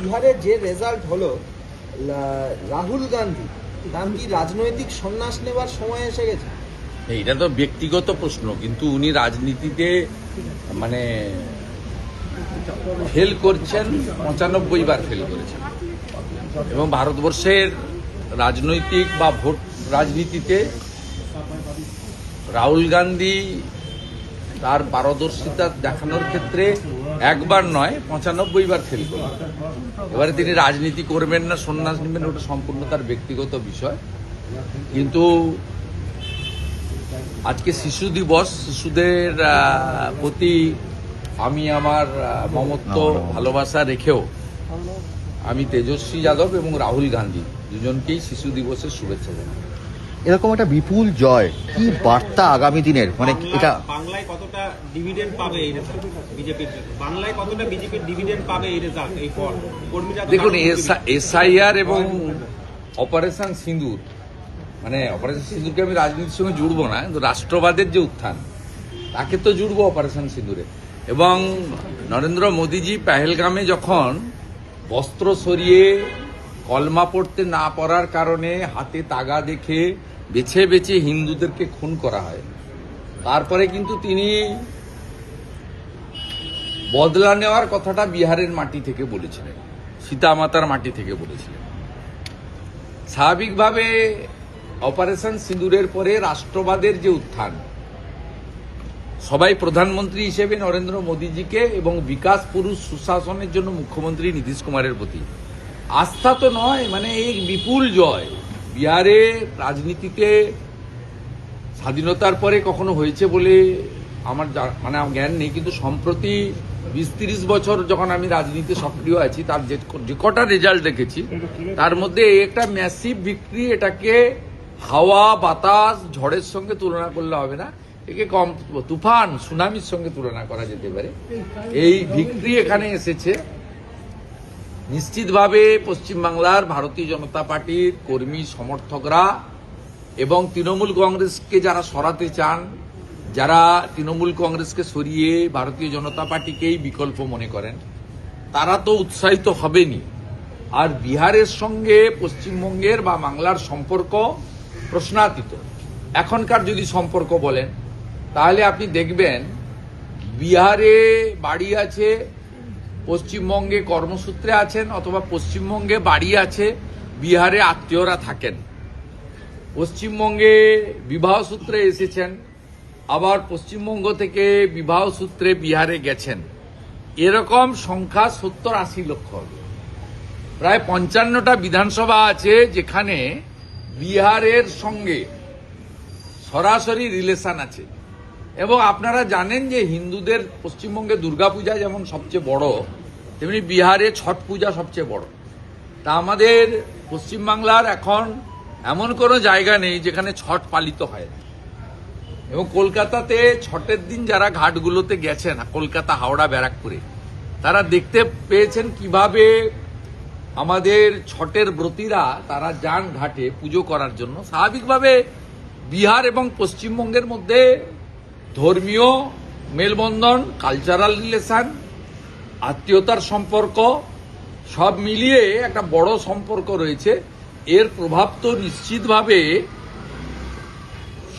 বিহারে যে রেজাল্ট হলো রাহুল গান্ধী কি রাজনৈতিক সন্ন্যাস নেবার সময় এসে গেছে। এইটা তো ব্যক্তিগত প্রশ্ন, কিন্তু উনি রাজনীতিতে মানে ফেল করছেন, পঁচানব্বই বার ফেল করেছেন। এবং ভারতবর্ষের রাজনৈতিক বা ভোট রাজনীতিতে, রাহুল গান্ধী তার পারদর্শিতা দেখানোর ক্ষেত্রে একবার নয় পঁচানব্বই বার ফেল করলেন এবারে তিনি রাজনীতি করবেন না সন্ন্যাস নেবেন ওটা সম্পূর্ণ তার ব্যক্তিগত বিষয়। কিন্তু আজকে শিশু দিবস শিশুদের প্রতি আমি আমার মমত্ব ভালোবাসা রেখেও আমি তেজস্বী যাদব এবং রাহুল গান্ধী দুজনকেই শিশু দিবসের শুভেচ্ছা জানাই। এরকম একটা বিপুল জয় কি বার্তা আগামী দিনের? মানে এটা ডিভিডেন্ড পাবে এই রেজাল্ট বিজেপির বাংলায় কতটা বিজেপির ডিভিডেন্ড পাবে এই রেজাল্ট এই ফল? কর্মীরা দেখুন এসআইআর এবং অপারেশন সিঁদুর মানে অপারেশন সিঁদুরকে আমি রাজনীতির সঙ্গে জুড়বো না কিন্তু রাষ্ট্রবাদের যে উত্থান তাকে তো জুড়বো অপারেশন সিঁদুরে এবং নরেন্দ্র মোদীজি পেহেলগামে যখন বস্ত্র সরিয়ে কলমা পড়তে না পড়ার কারণে হাতে তাগা দেখে বেছে বেছে হিন্দুদেরকে খুন করা হয় তারপরে কিন্তু তিনি বদলা নেওয়ার কথাটা বিহারের মাটি থেকে বলেছিলেন, সীতামাতার মাটি থেকে বলেছিলেন। স্বাভাবিকভাবে অপারেশন সিঁদুরের পরে রাষ্ট্রবাদের যে উত্থান, সবাই প্রধানমন্ত্রী হিসেবে নরেন্দ্র মোদীজিকে এবং বিকাশ পুরুষ সুশাসনের জন্য মুখ্যমন্ত্রী নীতিশ কুমারের প্রতি আস্থা তো নয় মানে এই বিপুল জয় বিহারে রাজনীতিতে স্বাধীনতার পরে কখনো হয়েছে বলে আমার মানে জ্ঞান নেই, কিন্তু সম্প্রতি বিশ তিরিশ বছর যখন আমি রাজনীতি সক্রিয় আছি, তার যে কটা রেজাল্ট দেখেছি, তার মধ্যে একটা ম্যাসিভ বিক্রি এটাকে হাওয়া, বাতাস, ঝড়ের সঙ্গে তুলনা করলে হবে না। একে কম তুফান, সুনামির সঙ্গে তুলনা করা যেতে পারে। এই ভিক্টরি এখানে এসেছে। নিশ্চিতভাবে পশ্চিমবাংলার ভারতীয় জনতা পার্টির কর্মী, সমর্থকরা এবং তৃণমূল কংগ্রেসকে যারা সরাতে চান যারা তৃণমূল কংগ্রেসকে সরিয়ে ভারতীয় জনতা পার্টিকেই বিকল্প মনে করেন, তারা তো উৎসাহিত হবেনি আর বিহারের সঙ্গে পশ্চিমবঙ্গের বা বাংলার সম্পর্ক প্রশ্নাতীত। এখনকার যদি সম্পর্ক বলেন, তাহলে আপনি দেখবেন বিহারে বাড়ি আছে, পশ্চিমবঙ্গে কর্মসূত্রে আছেন, অথবা পশ্চিমবঙ্গে বাড়ি আছে, বিহারে আত্মীয়রা থাকেন। পশ্চিমবঙ্গে বিবাহ সূত্রে এসেছেন আবার পশ্চিমবঙ্গ থেকে বিবাহ সূত্রে বিহারে গেছেন। এরকম সংখ্যা সত্তর আশি লক্ষ হবে। প্রায় পঞ্চান্নটা বিধানসভা আছে যেখানে বিহারের সঙ্গে সরাসরি রিলেশন আছে। এবং আপনারা জানেন যে হিন্দুদের পশ্চিমবঙ্গে দুর্গাপূজা যেমন সবচেয়ে বড়, তেমনি বিহারে ছট পূজা সবচেয়ে বড়। তা আমাদের পশ্চিমবাংলার এখন এমন কোনো জায়গা নেই যেখানে ছট পালিত হয় এবং কলকাতাতে ছটের দিন যারা ঘাটগুলোতে গেছেন, কলকাতা, হাওড়া, ব্যারাকপুরে, তারা দেখতে পেয়েছেন কীভাবে আমাদের ছটের ব্রতীরা তারা যান ঘাটে পুজো করার জন্য। স্বাভাবিকভাবে বিহার এবং পশ্চিমবঙ্গের মধ্যে ধর্মীয় মেলবন্ধন কালচারাল রিলেশন আত্মীয়তার সম্পর্ক সব মিলিয়ে একটা বড় সম্পর্ক রয়েছে। এর প্রভাব তো নিশ্চিতভাবে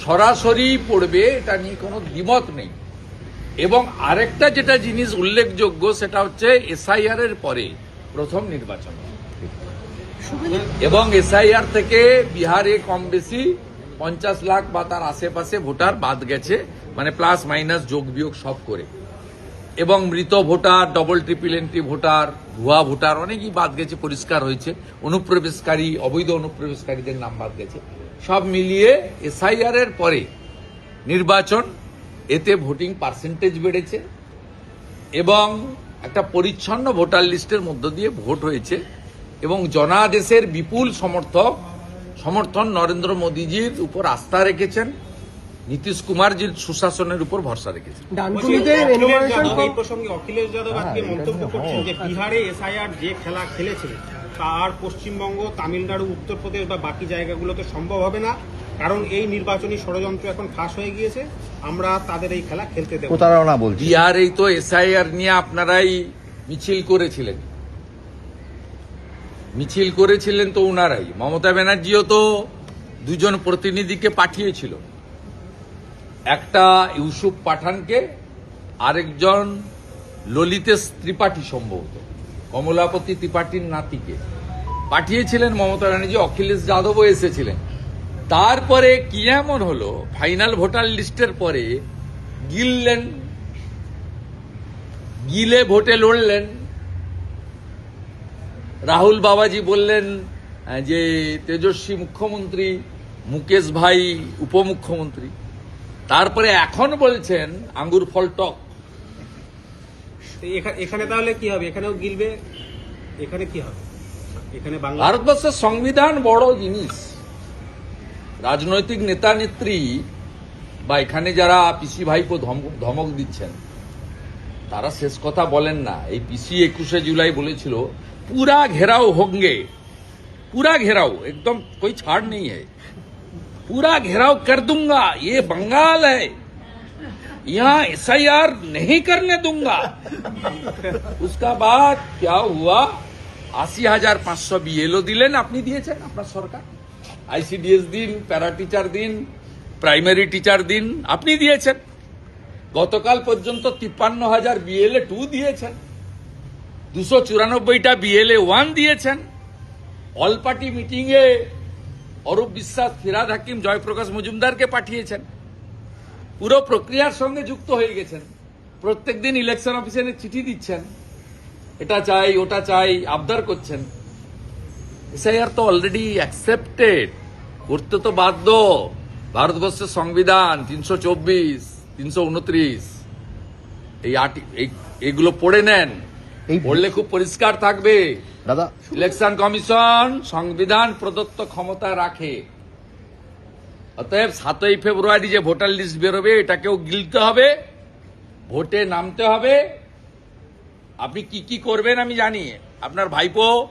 সরাসরি পড়বে, এটা নিয়ে কোনো দ্বিমত নেই। এবং আরেকটা যেটা জিনিস উল্লেখযোগ্য, সেটা হচ্ছে এসআইআর এর পরে প্রথম নির্বাচন। এবং এসআইআর থেকে বিহারে কম বেশি পঞ্চাশ লাখ বা তার আশেপাশে ভোটার বাদ গেছে মানে প্লাস মাইনাস যোগ বিয়োগ সব করে। এবং মৃত voter double triple entry voter, ভুয়া ভোটার, অনেকই বাদ গেছে, পরিষ্কার হয়েছে। অনুপ্রবেশকারী, অবৈধ অনুপ্রবেশকারীদের নাম বাদ গেছে। সব মিলিয়ে এসআইআর এর পরে নির্বাচন এতে ভোটিং পার্সেন্টেজ বেড়েছে এবং একটা পরিচ্ছন্ন ভোটার লিস্টের মধ্য দিয়ে ভোট হয়েছে এবং জনাদেশের বিপুল সমর্থক সমর্থন নরেন্দ্র মোদীজির উপর আস্থা রেখেছেন নীতিশ কুমারজির সুশাসনের উপর ভরসা রেখেছেন। অখিলেশ যাদব এই প্রসঙ্গে অখিলেশ যাদব আজকে মন্তব্য করছেন যে বিহারে এসআইআর যে খেলা খেলেছে তার পশ্চিমবঙ্গ তামিলনাড়ু উত্তরপ্রদেশ বা বাকি জায়গাগুলোতে সম্ভব হবে না কারণ এই নির্বাচনী ষড়যন্ত্র এখন ফাঁস হয়ে গিয়েছে। আমরা তাদের এই খেলা খেলতে দেব। প্রতারণা বলছি বিহারেই তো এসআইআর নিয়ে আপনারাই মিছিল করেছিলেন। মিছিল করেছিলেন তো উনারাই। মমতা ব্যানার্জিও তো দুজন প্রতিনিধিকে পাঠিয়েছিল। একটা ইউসুফ পাঠানকে আরেকজন ললিতেশ ত্রিপাঠী সম্ভবত। কমলাপতি ত্রিপাঠীর নাতিকে। পাঠিয়েছিলেন মমতা ব্যানার্জি, অখিলেশ যাদবও এসেছিলেন। তারপরে কি এমন হলো? ফাইনাল ভোটার লিস্টের পরে গিললেন, গিলে ভোটে লড়লেন। রাহুল বাবাজি বললেন যে তেজস্বী মুখ্যমন্ত্রী, মুকেশ ভাই উপমুখ্যমন্ত্রী। তারপরে এখন বলছেন, আঙ্গুর ফল টক। এখানে তাহলে কি হবে এখানেও গিলবে এখানে কি হবে এখানে বাংলা ভারতবর্ষের সংবিধান বড় জিনিস রাজনৈতিক নেতা নেত্রী বা এখানে যারা পিসি ভাইপো ধমক ধমক দিচ্ছেন তারা শেষ কথা বলেন না এই পিসি একুশে জুলাই বলেছিল পুরা ঘেরাও হোঙ্গে पूरा घेराव एकदम कोई छाड़ नहीं है पूरा घेराव कर दूंगा ये बंगाल है यहाँ एस नहीं करने दूंगा उसका बाद क्या हुआ আশি হাজার পাঁচশো বিএলও দিলেন আপনি দিয়েছেন আপনার সরকার আইসিডিএস দিন প্যারা টিচার দিন প্রাইমারি টিচার দিন আপনি দিয়েছেন গতকাল পর্যন্ত তিপ্পান্ন হাজার বিএলএ টু দিয়েছেন দুশো চুরানব্বইটা বিএলএ ওয়ান দিয়েছেন অল পার্টি মিটিং এ অরূপ বিশ্বাস ফিরাদ হাকিম জয়প্রকাশ মজুমদারকে পাঠিয়েছেন পুরো প্রক্রিয়ার সঙ্গে যুক্ত হয়ে গেছেন। প্রত্যেকদিন ইলেকশন অফিসে চিঠি দিচ্ছেন। এটা চাই ওটা চাই আবদার করছেন। এসআইআর তো অলরেডি অ্যাকসেপ্টেড করতে তো বাধ্য। ভারতবর্ষের সংবিধান তিনশো চব্বিশ তিনশো উনত্রিশ। এই আর্টি এই- এগুলো পড়ে নেন। পড়লে খুব পরিষ্কার থাকবে। দাদা ইলেকশন কমিশন সংবিধান প্রদত্ত ক্ষমতা রাখে। অতএব সাতই ফেব্রুয়ারি যে ভোটার লিস্ট বেরোবে, এটাকেও গিলতে হবে, ভোটে নামতে হবে। আপনি কি কি করবেন আমি জানি। আপনার ভাইপো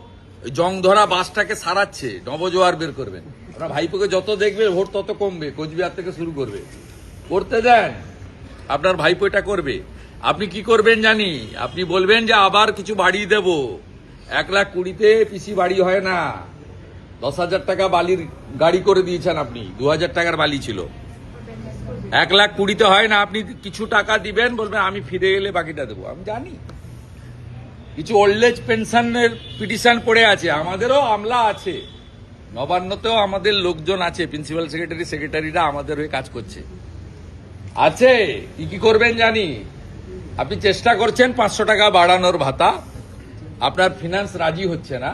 জং ধরা বাসটাকে সারাচ্ছে, নবজোয়ার বের করবেন। আপনার ভাইপোকে যত দেখবে, ভোট তত কমবে, কোচবিহার থেকে শুরু করবে। করতে দেন, আপনার ভাইপো এটা করবে। আপনি কি করবেন জানি। আপনি বলবেন যে আবার কিছু বাড়িয়ে দেব। এক লাখ কুড়িতে পিসি বাড়ি হয় না। দশ হাজার টাকা বালির গাড়ি করে দিয়েছেন আপনি। দু হাজার টাকার বালি ছিল। এক লাখ কুড়িতে হয় না, আপনি কিছু টাকা দিবেন, বলবেন আমি ফিরে এলে বাকিটা দেবো। আমি জানি। কিছু ওল্ড এজ পেনশনের পিটিশন পড়ে আছে, আমাদেরও আমলা আছে। নবান্নতেও আমাদের লোকজন আছে প্রিন্সিপাল সেক্রেটারি সেক্রেটারিরা আমাদের হয়ে কাজ করছে। আছে, কি কি করবেন জানি? আপনি চেষ্টা করছেন পাঁচশো টাকা বাড়ানোর ভাতা। আপনার ফিনান্স রাজি হচ্ছে না।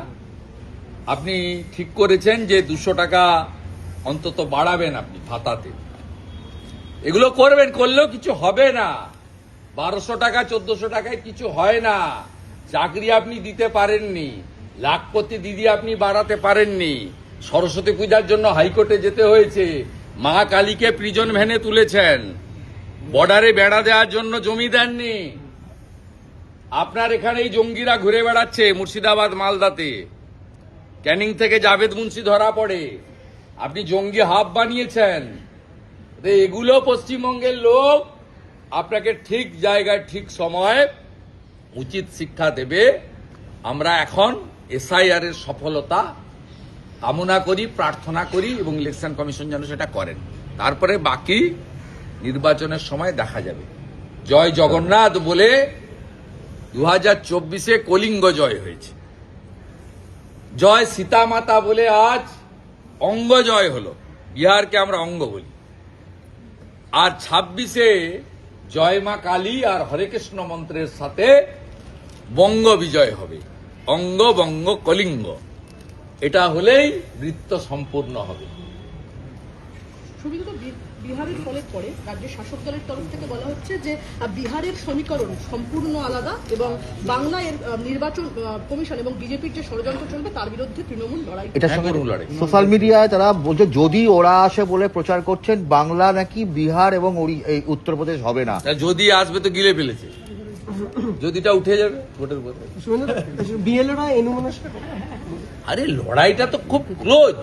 আপনি ঠিক করেছেন যে দুশো টাকা অন্তত বাড়াবেন আপনি ভাতাতে। এগুলো করবেন, করলেও কিছু হবে না। বারোশো টাকা, চোদ্দশো টাকায় কিছু হয় না। চাকরি আপনি দিতে পারেননি। লাখপতি দিদি আপনি বাড়াতে পারেননি। সরস্বতী পূজার জন্য হাইকোর্টে যেতে হয়েছে। মা কালীকে প্রিজন ভ্যানে তুলেছেন। বর্ডারে বেড়া দেওয়ার জন্য জমি দেননি। আপনার এখানে এই জঙ্গিরা ঘুরে বেড়াচ্ছে মুর্শিদাবাদ, মালদাতে। ক্যানিং থেকে জাভেদ মুন্সি ধরা পড়ে। আপনি জঙ্গি হাব বানিয়েছেন। এগুলো পশ্চিমবঙ্গের লোক আপনাকে ঠিক জায়গায়, ঠিক সময় উচিত শিক্ষা দেবে। আমরা এখন এসআইআর এর সফলতা কামনা করি, প্রার্থনা করি এবং ইলেকশন কমিশন যেন সেটা করেন। তারপরে বাকি নির্বাচনের সময় দেখা যাবে। জয় জগন্নাথ বলে দু হাজার চব্বিশে কলিঙ্গ জয় হয়েছে। জয় সীতামাতা বলে আজ অঙ্গ জয় হলো। বিহারকে আমরা অঙ্গ বলি। আর ছাব্বিশে জয় মা কালী আর হরে কৃষ্ণ মন্ত্রের সাথে বঙ্গ বিজয় হবে। অঙ্গ, বঙ্গ, কলিঙ্গ। এটা হলেই নৃত্য সম্পূর্ণ হবে। বিহারের ফলের পরে রাজ্যের শাসক দলের তরফ থেকে বলা হচ্ছে যে বিহারের সমীকরণ সম্পূর্ণ আলাদা এবং বাংলা এর নির্বাচন কমিশন এবং বিজেপির যে ষড়যন্ত্র চলবে তার বিরুদ্ধে তৃণমূল লড়াই এটা লড়াই। সোশ্যাল মিডিয়ায় তারা বলছে যদি ওরা আসে বলে প্রচার করছেন বাংলা নাকি বিহার এবং ওড়ি- এই উত্তরপ্রদেশ হবে না। যদি আসবে তো গিলে ফেলেছে। যদিটা উঠে যাবে ভোটের পরে বিএলওরা এনুমোনেশন আরে লড়াইটা তো খুব ক্লোজ।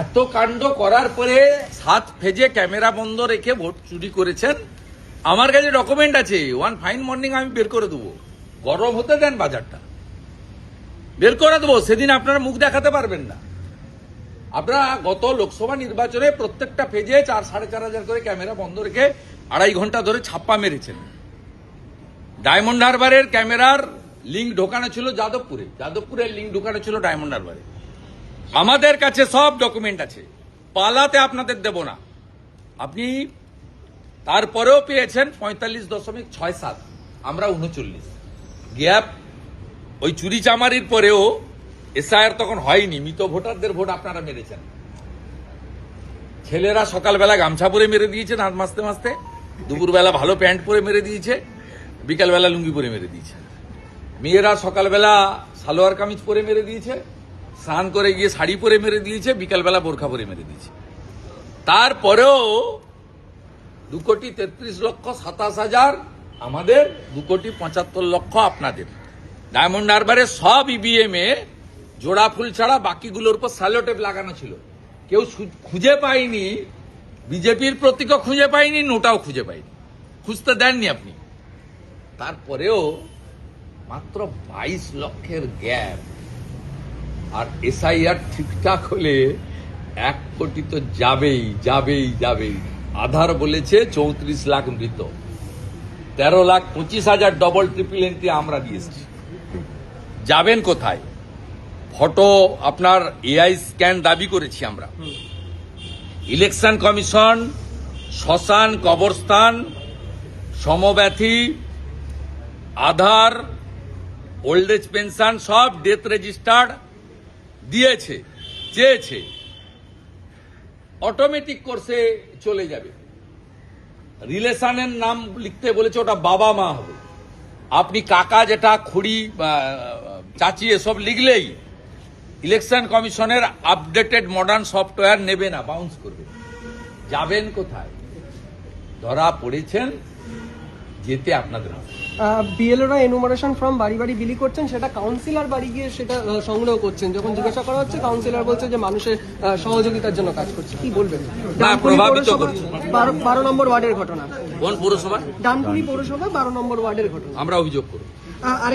এত কাণ্ড করার পরে সাত ফেজে ক্যামেরা বন্ধ রেখে ভোট চুরি করেছেন। আমার কাছে ডকুমেন্ট আছে। ওয়ান ফাইন মর্নিং আমি বের করে দেবো। গরম হতে দেন বাজারটা। বের করে দেবো। সেদিন আপনারা মুখ দেখাতে পারবেন না। আপনারা গত লোকসভা নির্বাচনে প্রত্যেকটা ফেজে চার, সাড়ে চার হাজার করে ক্যামেরা বন্ধ রেখে আড়াই ঘণ্টা ধরে ছাপ্পা মেরেছেন। ডায়মন্ড হারবারের ক্যামেরার লিঙ্ক ঢোকানো ছিল যাদবপুরে। যাদবপুরের লিঙ্ক ঢোকানো ছিল ডায়মন্ড হারবারে। আমাদের কাছে সব ডকুমেন্ট আছে। পালাতে আপনাদের দেব না। আপনি তারপরেও পেয়েছেন পঁয়তাল্লিশ দশমিক ছয় সাত। আমরা উনচল্লিশ। গ্যাপ ওই চুরি চামারির পরেও এসআইআর তখন হয়নি। মৃত ভোটারদের ভোট আপনারা মেরেছেন। ছেলেরা সকালবেলা গামছা পরে মেরে দিয়েছে দাঁত মাজতে মাজতে দুপুরবেলা ভালো প্যান্ট পরে মেরে দিয়েছে, বিকালবেলা লুঙ্গি পরে মেরে দিয়েছে। মেয়েরা সকালবেলা সালোয়ার কামিজ পরে মেরে দিয়েছে। স্নান করে গিয়ে শাড়ি পরে মেরে দিয়েছে, বিকালবেলা বোরখা পরে মেরে দিয়েছে। তারপরেও দু কোটি তেত্রিশ লক্ষ সাতাশ হাজার আমাদের দু কোটি পঁচাত্তর লক্ষ আপনাদের। ডায়মন্ড হারবারে সব ইভিএম এ জোড়া ফুল ছাড়া বাকিগুলোর উপর স্যালোটেপ লাগানো ছিল। কেউ খুঁজে পায়নি, বিজেপির প্রতীকও খুঁজে পায়নি, নোটাও খুঁজে পায়নি। খুঁজতে দেননি আপনি। তারপরেও মাত্র বাইশ লক্ষের গ্যাপ। আর এসআইআর ঠিকঠাক হলে এক কোটি তো যাবেই যাবেই যাবেই। আধার বলেছে চৌত্রিশ লাখ মৃত। তেরো লাখ পঁচিশ হাজার ডবল ট্রিপল এন্ট্রি আমরা দিয়েছি যাবেন কোথায়? ফটো আপনার এআই স্ক্যান দাবি করেছি আমরা। ইলেকশন কমিশন শ্মশান, কবরস্থান, সমব্যথী, আধার ওল্ড এজ পেনশন সব ডেথ রেজিস্টার্ড দিয়েছে, চেয়েছে অটোমেটিক কোর্সে চলে যাবে। রিলেশনের নাম লিখতে বলেছে ওটা বাবা মা হবে। আপনি কাকা যেটা খুড়ি চাচি এসব লিখলেই ইলেকশন কমিশনের আপডেটেড মডার্ন সফটওয়্যার নেবে না বাউন্স করবে। যাবেন কোথায়? ধরা পড়েছেন, যেতে আপনাদের হবে। বিএলওরা এনুমারেশন ফর্ম বাড়ি বাড়ি বিলি করছেন সেটা কাউন্সিলর বাড়ি গিয়ে সেটা সংগ্রহ করছেন। যখন জিজ্ঞাসা করা হচ্ছে কাউন্সিলর বলছে যে মানুষের সহযোগিতার জন্য কাজ করছে। কি বলবেন। বারো বারো নম্বর ওয়ার্ডের ঘটনা। কোন পৌরসভা? ডানকুনি পৌরসভা বারো নম্বর ওয়ার্ডের ঘটনা। আমরা অভিযোগ করব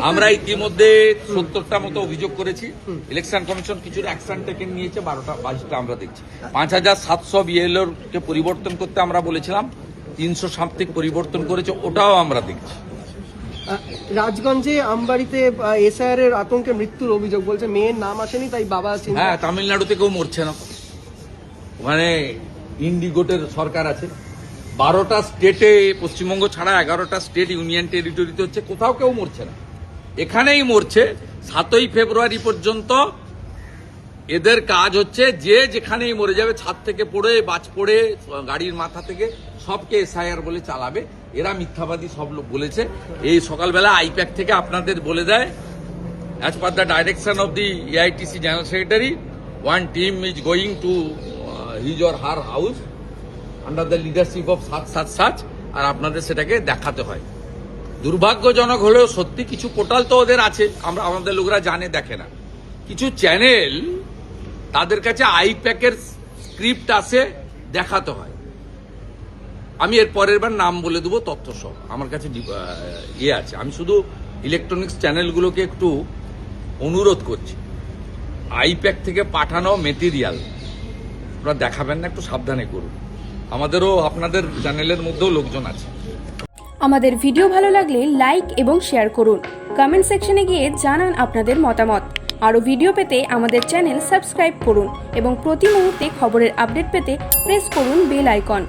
আমরা ইতিমধ্যে সত্তরটা মতো অভিযোগ করেছি। ইলেকশন কমিশন কিছু অ্যাকশন টেকেন নিয়েছে বারোটা বাইশটা আমরা দেখছি। পাঁচ হাজার সাতশো বিএলওর কে পরিবর্তন করতে আমরা বলেছিলাম তিনশো সাম্প্তিক পরিবর্তন করেছে ওটাও আমরা দেখছি। রাজগঞ্জে আমবাড়িতে এসআইআর এর আতঙ্কে মৃত্যুর অভিযোগ। বলছে, মেয়ের নাম আসেনি, তাই বাবা হ্যাঁ তামিলনাড়ুতে কেউ মরছে না। মানে ইন্ডিগোটের সরকার আছে। বারোটা স্টেটে, পশ্চিমবঙ্গ ছাড়া এগারোটা স্টেট ইউনিয়ন টেরিটরিতে হচ্ছে, কোথাও কেউ মরছে না। এখানেই মরছে। সাতই ফেব্রুয়ারি পর্যন্ত এদের কাজ হচ্ছে, যে যেখানেই মরে যাবে, ছাদ থেকে পড়ে, বাজ পড়ে, গাড়ির মাথা থেকে সবকে এসআইআর বলে চালাবে। এরা মিথ্যাবাদী সব লোক বলেছে। এই সকালবেলা আইপ্যাক থেকে আপনাদের বলে দেয় as per the direction of the AITC General Secretary, one team is going to uh, his or her house under the leadership সাত such such আর আপনাদের সেটাকে দেখাতে হয়। দুর্ভাগ্যজনক হলেও সত্যি কিছু পোর্টাল তো ওদের আছে আমরা আমাদের লোকরা জানে দেখে না। কিছু চ্যানেল তাদের কাছে আইপ্যাকের স্ক্রিপ্ট আছে দেখাতে হয়। আমি এর পরের বার নাম বলে দেবো তথ্য সহ আমার কাছে ইয়ে আছে। আমি শুধু ইলেকট্রনিক্স চ্যানেলগুলোকে একটু অনুরোধ করছি। আইপ্যাক থেকে পাঠানো মেটেরিয়াল আপনারা দেখাবেন না, একটু সাবধানে করুন। আমাদেরও, আপনাদের চ্যানেলের মধ্যেও লোকজন আছে। আমাদের ভিডিও ভালো লাগলে লাইক এবং শেয়ার করুন। কমেন্ট সেকশনে গিয়ে জানান আপনাদের মতামত। আরও ভিডিও পেতে আমাদের চ্যানেল সাবস্ক্রাইব করুন এবং প্রতি মুহূর্তে খবরের আপডেট পেতে প্রেস করুন বেল আইকন